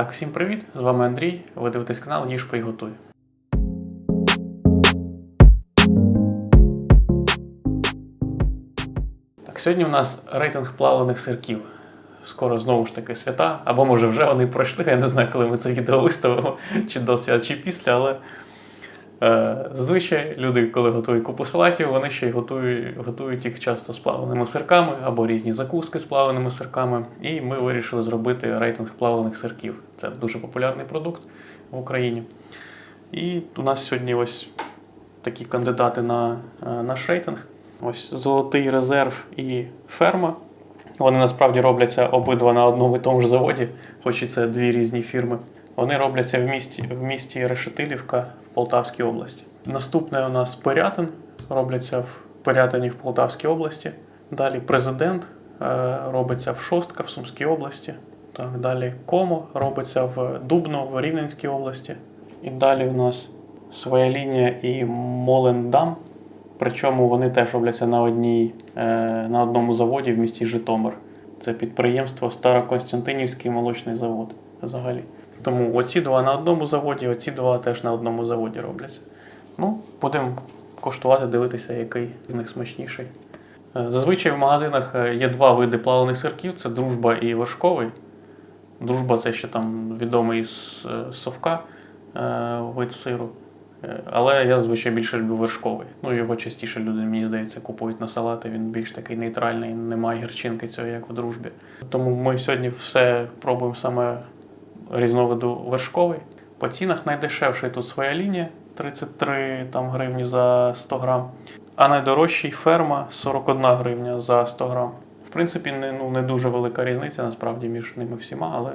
Так, всім привіт! З вами Андрій. Ви дивитесь канал Їж Приготуй. Готуй. Так, сьогодні у нас рейтинг плавлених сирків. Скоро знову ж таки свята, або може вже вони пройшли. Я не знаю, коли ми це відео виставимо, чи до свят, чи після, але зазвичай люди, коли готують купу салатів, вони ще й готують, готують їх часто з плавленими сирками або різні закуски з плавленими сирками. І ми вирішили зробити рейтинг плавлених сирків. Це дуже популярний продукт в Україні. І у нас сьогодні ось такі кандидати на е, наш рейтинг. Ось золотий резерв і ферма. Вони насправді робляться обидва на одному і тому ж заводі, хоч і це дві різні фірми. Вони робляться в місті, в місті Решетилівка в Полтавській області. Наступне у нас Пирятин, робляться в Пирятині в Полтавській області. Далі президент е, робиться в Шостка в Сумській області. Так, далі Комо робиться в Дубно в Рівненській області. І далі у нас своя лінія і Молендам. Причому вони теж робляться на, одній, е, на одному заводі в місті Житомир. Це підприємство Староконстантинівський молочний завод взагалі. Тому оці два на одному заводі, оці два теж на одному заводі робляться. Ну, будемо коштувати, дивитися, який з них смачніший. Е, Зазвичай в магазинах е, є два види плавлених сирків: це дружба і вершковий. Дружба це ще там відомий з е, совка вид сиру. Але я зазвичай більше люблю вершковий. Ну, його частіше люди, мені здається, купують на салати. Він більш такий нейтральний, немає гірчинки цього, як в дружбі. Тому ми сьогодні все пробуємо саме різновиду вершковий. По цінах найдешевший тут своя лінія 33 там, гривні за 100 грам, а найдорожчий ферма 41 гривня за 100 грам. В принципі, не, ну, не дуже велика різниця насправді між ними всіма, але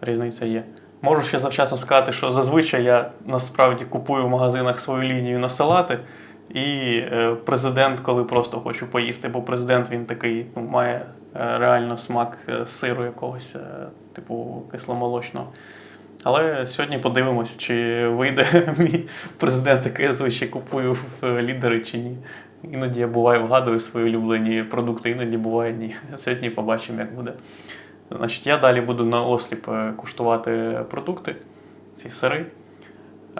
різниця є. Можу ще завчасно сказати, що зазвичай я насправді купую в магазинах свою лінію на салати. І е, президент, коли просто хочу поїсти, бо президент він такий ну, має е, реально смак е, сиру якогось, типу кисломолочного. Але сьогодні подивимось, чи вийде мій президент, який я зазвичай купую в лідери чи ні. Іноді я буває вгадую свої улюблені продукти, іноді буває ні. Сьогодні побачимо, як буде. Значить, я далі буду на осліп куштувати продукти, ці сири.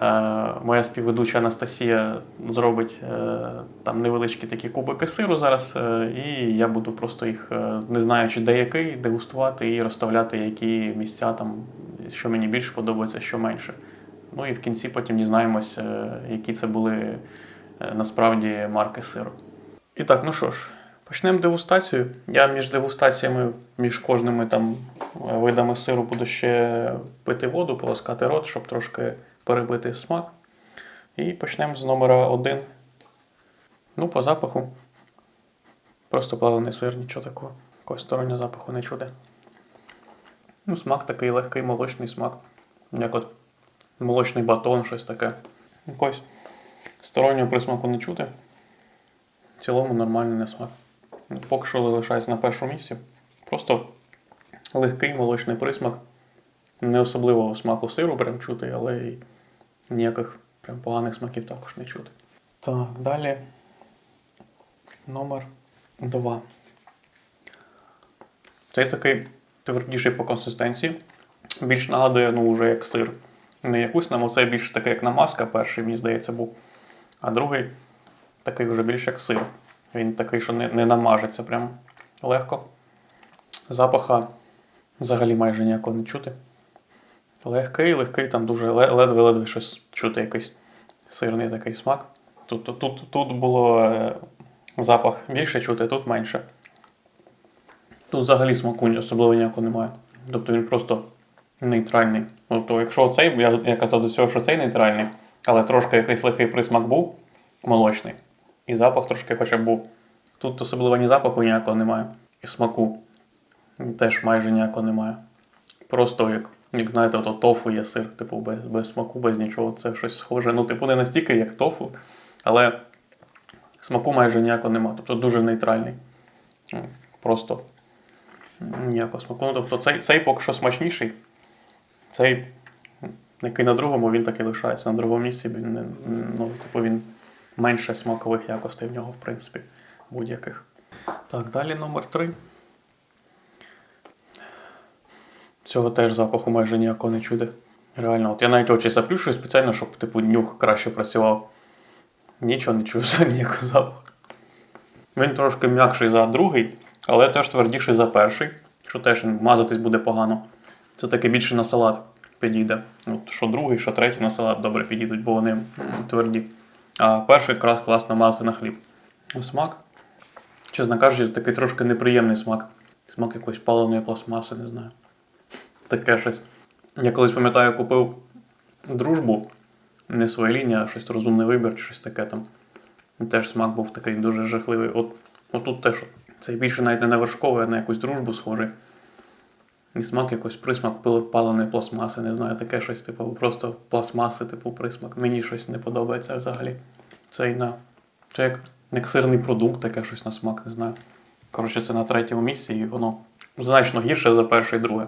Е, Моя співведуча Анастасія зробить е, там невеличкі такі кубики сиру зараз, е, і я буду просто їх, не знаючи де який, дегустувати і розставляти, які місця там, що мені більше подобається, що менше. Ну і в кінці потім дізнаємось, які це були насправді марки сиру. І так, ну що ж, почнемо дегустацію. Я між дегустаціями, між кожними там видами сиру буду ще пити воду, полоскати рот, щоб трошки перебити смак. І почнемо з номера один. Ну, по запаху. Просто плавлений сир, нічого такого. Якогось стороннього запаху не чуде. Ну, смак такий легкий молочний смак. Як от молочний батон, щось таке. Якогось стороннього присмаку не чути. В цілому нормальний на смак. Ну, Поки що залишається на першому місці. Просто легкий молочний присмак. Не особливого смаку сиру прям чути, але й ніяких прям поганих смаків також не чути. Так, далі номер 2. Цей такий твердіший по консистенції. Більш нагадує, ну, вже як сир. Не якусь нам, оце більше таке, як намазка, перший, мені здається, був. А другий такий вже більш як сир. Він такий, що не, не намажеться прям легко. Запаха взагалі майже ніякого не чути. Легкий, легкий, там дуже ледве-ледве щось чути, якийсь сирний такий смак. Тут, тут, тут, було е, запах більше чути, тут менше. Тут взагалі смаку особливо ніякого немає. Тобто він просто нейтральний. Тобто, якщо цей, я, я казав до цього, що цей нейтральний, але трошки якийсь легкий присмак був молочний. І запах трошки хоча б був. Тут особливо ні запаху ніякого немає. І смаку теж майже ніякого немає. Просто як, як знаєте, ото тофу є сир, типу, без, без смаку, без нічого. Це щось схоже. Ну, типу, не настільки, як тофу, але смаку майже ніякого немає. Тобто дуже нейтральний. Просто ніякого смаку. Ну, тобто цей, цей поки що смачніший. Цей, який на другому, він так і лишається. На другому місці він, ну, типу, він менше смакових якостей в нього, в принципі, будь-яких. Так, далі номер три. Цього теж запаху майже ніякого не чуде. Реально, от я навіть очі заплющую спеціально, щоб типу нюх краще працював. Нічого не чую взагалі ніякого запаху. Він трошки м'якший за другий, але теж твердіший за перший, що теж мазатись буде погано. Це таки більше на салат підійде. От що другий, що третій на салат добре підійдуть, бо вони тверді. А перший якраз класно мазати на хліб. Смак. Чесно кажучи, такий трошки неприємний смак. Смак якоїсь паленої пластмаси, не знаю. Таке щось. Я колись пам'ятаю, купив дружбу, не своя лінія, а щось розумний вибір, щось таке там. І теж смак був такий дуже жахливий. От, от тут теж це більше навіть не на вершковий, а на якусь дружбу схожий. І смак якось присмак паленої пластмаси, не знаю, таке щось, типу, просто пластмаси, типу, присмак. Мені щось не подобається взагалі. Це на. Це як, як сирний продукт, таке щось на смак, не знаю. Коротше, це на третьому місці, і воно значно гірше за перше і друге.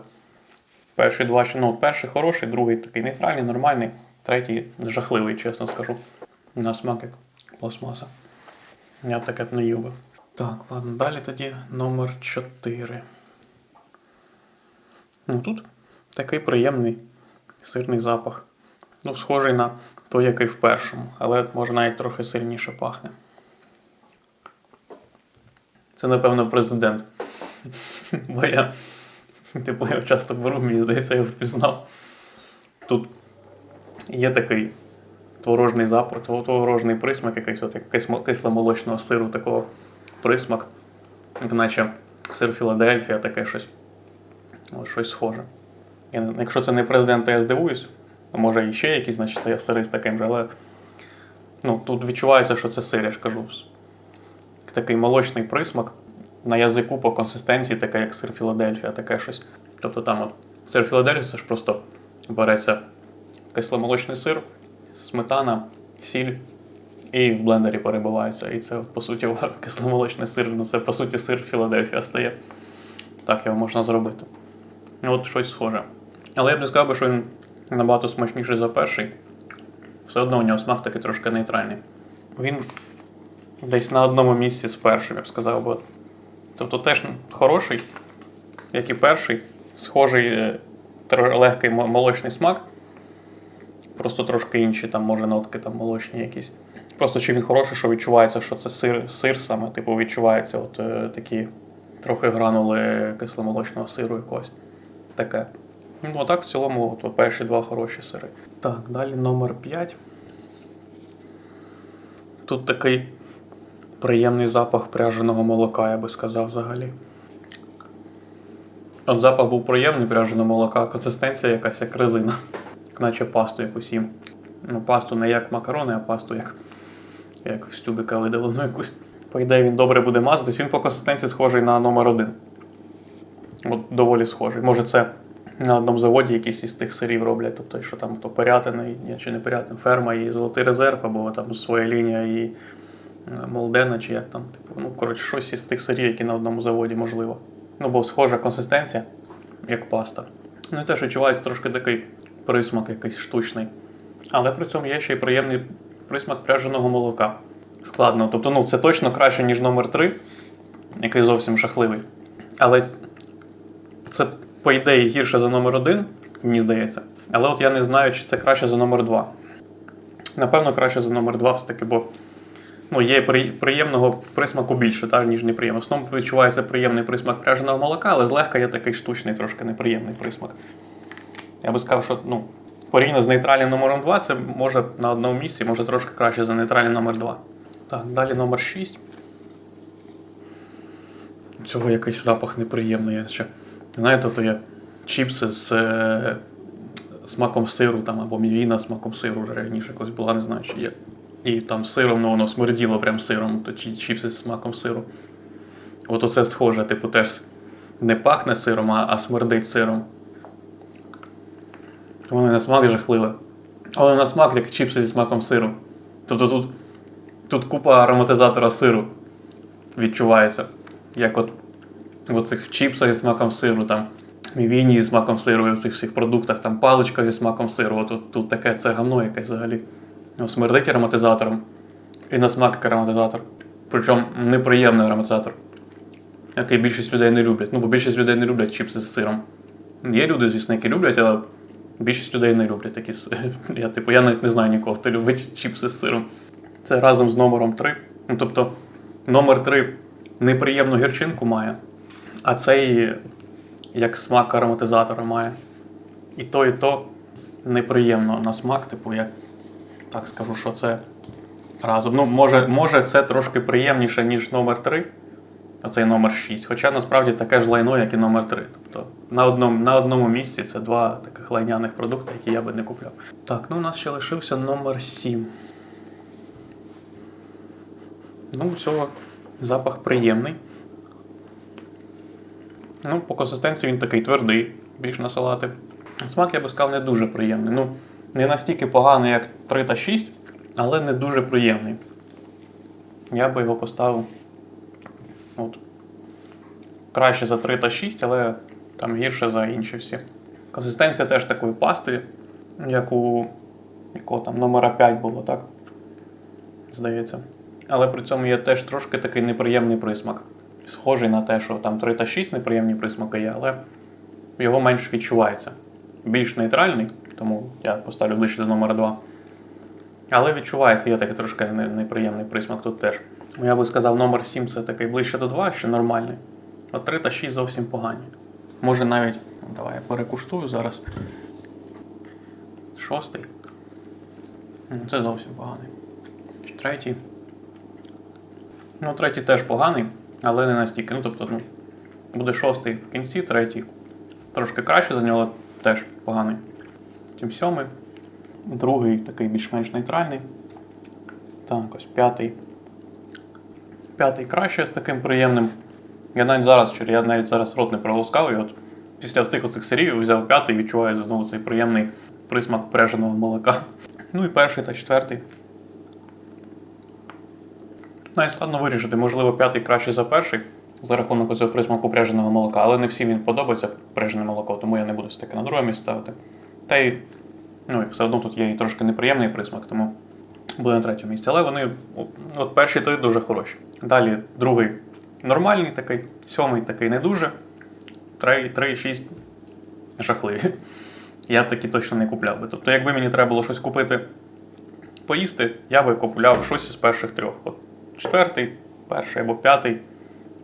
Перший два, ну, перший хороший, другий такий нейтральний, нормальний, третій жахливий, чесно скажу. На смак як пластмаса. Я б таке б не їв би. Так, ладно, далі тоді номер 4. Ну тут такий приємний сирний запах. Ну, схожий на той, який в першому, але може навіть трохи сильніше пахне. Це, напевно, президент. Бо я, типу, я часто беру, мені здається, я його впізнав. Тут є такий творожний запах, творожний присмак, якийсь от як кисло- кисломолочного сиру, такого присмак, як наче сир Філадельфія, таке щось. Ось щось схоже. Я, якщо це не президент, то я здивуюсь. А Може і ще якісь, значить, це сири з таким же, але ну, тут відчувається, що це сир, я ж кажу. Такий молочний присмак. На язику по консистенції, таке як сир Філадельфія, таке щось. Тобто там от сир Філадельфія це ж просто береться кисломолочний сир, сметана, сіль, і в блендері перебивається. І це, по суті, кисломолочний сир. Ну, це по суті сир Філадельфія стає. Так його можна зробити. От щось схоже. Але я б не сказав, що він набагато смачніший за перший. Все одно у нього смак такий трошки нейтральний. Він десь на одному місці з першим, я б сказав би. Тобто теж хороший, як і перший, схожий, е, легкий молочний смак. Просто трошки інші, там, може, нотки там молочні якісь. Просто чи він хороший, що відчувається, що це сир, сир саме, типу, відчувається от е, такі трохи гранули кисломолочного сиру якогось. Таке. Ну, а так в цілому от, перші два хороші сири. Так, далі номер 5. Тут такий приємний запах пряженого молока, я би сказав взагалі. От запах був приємний пряженого молока, консистенція якась як резина, наче пасту якусь їм. Ну, пасту не як макарони, а пасту як, як з тюбика видалену якусь. По ідеї він добре буде мазатись. Він по консистенції схожий на номер один. От доволі схожий. Може, це на одному заводі якісь із тих сирів роблять, тобто, що там то Порятина, чи не Порятин, ферма і Золотий резерв, або там своя лінія і Молдена, чи як там. Типу, ну, коротше, щось із тих сирів, які на одному заводі можливо. Ну, бо схожа консистенція, як паста. Ну і теж відчувається трошки такий присмак якийсь штучний. Але при цьому є ще й приємний присмак пряженого молока. Складно. Тобто, ну, це точно краще, ніж номер 3, який зовсім жахливий. Але це, по ідеї, гірше за номер 1, мені здається. Але от я не знаю, чи це краще за номер 2. Напевно, краще за номер 2 все-таки, бо ну, є приємного присмаку більше, так, ніж неприємного. В основному відчувається приємний присмак пряженого молока, але злегка є такий штучний, трошки неприємний присмак. Я би сказав, що ну, порівняно з нейтральним номером 2, це може на одному місці, може трошки краще за нейтральний номер 2. Так, далі номер 6. Цього якийсь запах неприємний. Я ще, знаєте, то є чіпси з е, смаком сиру там, або мівіна смаком сиру раніше якось була, не знаю, чи є. І там сиром ну, воно смерділо прям сиром, то чи чіпси з смаком сиру. От оце схоже, типу, теж не пахне сиром, а, а смердить сиром. Воно на смак жахливе. Але на смак як чіпси зі смаком сиру. Тобто тут, тут купа ароматизатора сиру відчувається. Як от в цих чіпсах зі смаком сиру, там мівіні зі смаком сиру, і в цих всіх продуктах, там паличка зі смаком сиру. От, тут, тут таке це гавно якесь взагалі. Ну, Смердить ароматизатором. І на смак як ароматизатор. Причому неприємний ароматизатор, який більшість людей не люблять. Ну, бо більшість людей не люблять чіпси з сиром. Є люди, звісно, які люблять, але більшість людей не люблять такі. Я, типу, я навіть не знаю нікого, хто любить чіпси з сиром. Це разом з номером 3. Ну, тобто, номер 3 неприємну гірчинку має, а цей як смак ароматизатора має. І то, і то неприємно на смак, типу, я так скажу, що це разом. Ну, може, може це трошки приємніше, ніж номер 3, оцей номер 6. Хоча насправді таке ж лайно, як і номер 3. Тобто на одному, на одному місці це два таких лайняних продукти, які я би не купляв. Так, ну у нас ще лишився номер 7. Ну, цього запах приємний. Ну, по консистенції він такий твердий, більш на салати. Смак, я би сказав, не дуже приємний. Ну, не настільки поганий, як 3 та 6, але не дуже приємний. Я би його поставив. От. Краще за 3 та 6, але там гірше за інші всі. Консистенція теж такої пасти, як у якого там номера 5 було, так? Здається. Але при цьому є теж трошки такий неприємний присмак. Схожий на те, що там 3 та 6 неприємні присмаки є, але його менш відчувається. Більш нейтральний, тому я поставлю ближче до номера 2. Але відчувається, є такий трошки неприємний присмак тут теж. Я би сказав, номер 7 це такий ближче до 2, ще нормальний. А 3 та 6 зовсім погані. Може навіть. ну, Давай я перекуштую зараз. Шостий. Це зовсім поганий. Третій. Ну, третій теж поганий, але не настільки. Ну, тобто, ну, буде шостий в кінці, третій. Трошки краще за нього, теж поганий. Потім сьомий. Другий такий більш-менш нейтральний. Так, ось п'ятий. П'ятий краще з таким приємним. Я навіть зараз, я навіть зараз рот не проголоскав, і от після всіх оцих серій взяв п'ятий і відчуваю знову цей приємний присмак пряженого молока. Ну і перший та четвертий. Навіть складно вирішити, можливо, п'ятий краще за перший за рахунок цього присмаку пряженого молока, але не всім він подобається пряжене молоко, тому я не буду таке на друге місце ставити. Та й ну, все одно тут є і трошки неприємний присмак, тому буде на третьому місці. Але вони, от перші три дуже хороші. Далі другий нормальний такий, сьомий такий не дуже, три, три, шість жахливі. Я б такі точно не купляв би. Тобто, якби мені треба було щось купити поїсти, я би купляв щось із перших трьох. От четвертий, перший або п'ятий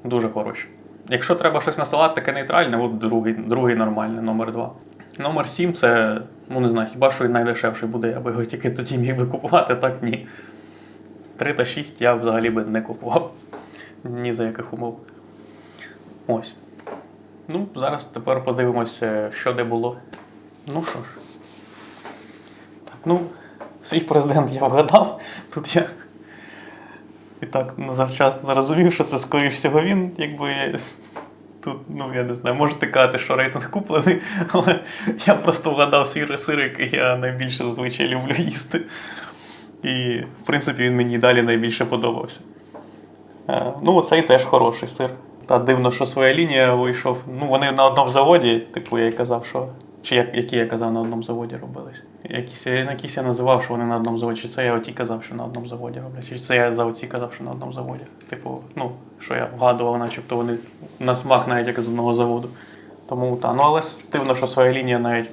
дуже хороші. Якщо треба щось на салат, таке нейтральне, от другий, другий нормальний, номер два. Номер сім це, ну не знаю, хіба що найдешевший буде, я би його тільки тоді міг би купувати, так ні. 3 та 6 я взагалі би не купував. Ні за яких умов. Ось. Ну, зараз тепер подивимося, що де було. Ну що ж. Так, ну, свій президент я вгадав. Тут я і так завчасно зрозумів, що це, скоріш всього, він, якби. Тут, ну я не знаю, можете казати, що рейтинг куплений, але я просто вгадав свій сир, який я найбільше зазвичай люблю їсти. І, в принципі, він мені далі найбільше подобався. Е, Ну, оцей теж хороший сир. Та дивно, що своя лінія вийшов. Ну, вони на одному заводі, типу, я й казав, що. Чи як, які я казав, на одному заводі робились. Якісь, якісь я називав, що вони на одному заводі. Чи це я оті казав, що на одному заводі роблять. Чи це я за оці казав, що на одному заводі. Типу, ну, що я вгадував, начебто вони на смак навіть як з одного заводу. Тому та. Ну, але дивно, що своя лінія навіть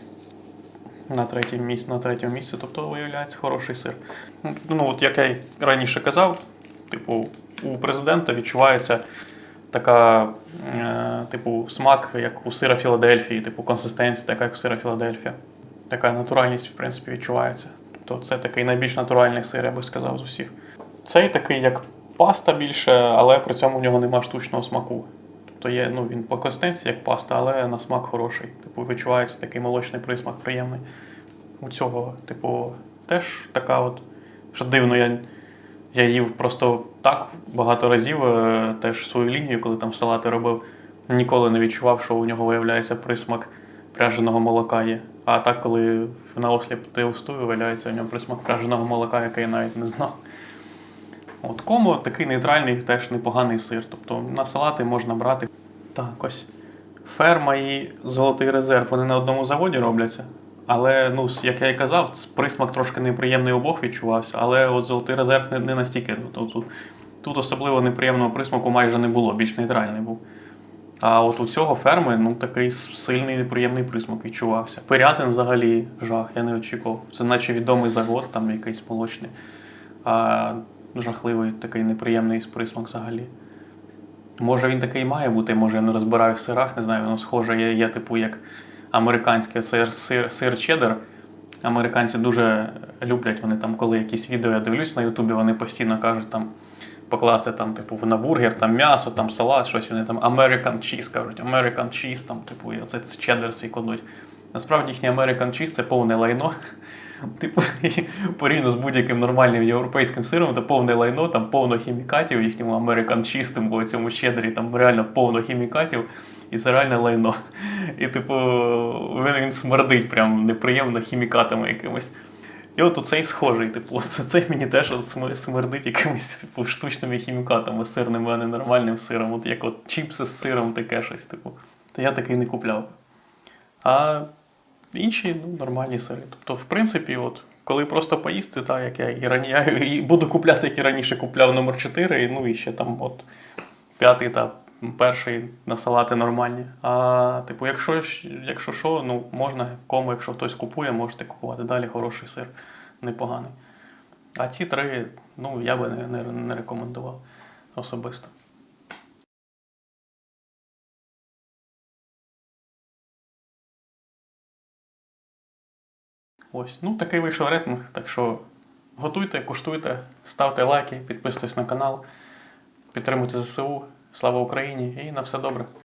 на третьому місці, на третьому місці, тобто виявляється хороший сир. Ну, Ну, от як я й раніше казав, типу, у президента відчувається така, е, типу, смак, як у сира Філадельфії, типу консистенція, така як у сира Філадельфія. Така натуральність, в принципі, відчувається. Тобто це такий найбільш натуральний сир, я би сказав, з усіх. Цей такий, як паста більше, але при цьому в нього нема штучного смаку. Тобто є, ну, він по консистенції як паста, але на смак хороший. Типу, відчувається такий молочний присмак, приємний. У цього, типу, теж така от, що дивно, я, я їв просто так багато разів е, теж свою лінію, коли там салати робив. Ніколи не відчував, що у нього виявляється присмак пряженого молока є. А так, коли на осліп дегустую, виявляється у нього присмак пряженого молока, який я навіть не знав. От комо такий нейтральний, теж непоганий сир. Тобто на салати можна брати. Так, ось ферма і золотий резерв. Вони на одному заводі робляться. Але, ну, як я і казав, присмак трошки неприємний обох відчувався, але от золотий резерв не, не настільки. Ну, Тут, тут, тут особливо неприємного присмаку майже не було, більш нейтральний був. А от у цього ферми ну, такий сильний неприємний присмак відчувався. Пирятин взагалі жах, я не очікував. Це наче відомий завод, там якийсь молочний. А жахливий такий неприємний присмак взагалі. Може він такий має бути, може я не розбираю в сирах, не знаю, воно схоже, є, є типу як американський сир, сир, сир чеддер. Американці дуже люблять, вони там, коли якісь відео я дивлюсь на Ютубі, вони постійно кажуть там покласти там, типу, на бургер, там м'ясо, там салат, щось вони там American cheese кажуть, American cheese, там, типу, і оце чеддер свій кладуть. Насправді їхній American cheese це повне лайно. Типу, порівняно з будь-яким нормальним європейським сиром, це повне лайно, там повно хімікатів, їхньому American cheese, тим, бо цьому чеддері там реально повно хімікатів, і це реальне лайно. І, типу, він, він смердить прям неприємно хімікатами якимось. І от оцей схожий, типу, це, цей мені теж смердить якимись типу, штучними хімікатами, сирними, а не нормальним сиром. От як от чіпси з сиром, таке щось, типу. То я такий не купляв. А інші ну, нормальні сири. Тобто, в принципі, от, коли просто поїсти, так, як я і раніше, і буду купляти, як і раніше купляв номер 4, і, ну і ще там от п'ятий та перший на салати нормальні. А, типу, якщо, якщо що, ну, можна кому, якщо хтось купує, можете купувати далі хороший сир, непоганий. А ці три, ну, я би не, не, не рекомендував особисто. Ось, ну такий вийшов рейтинг, так що готуйте, куштуйте, ставте лайки, підписуйтесь на канал, підтримуйте ЗСУ. Слава Україні і на все добре.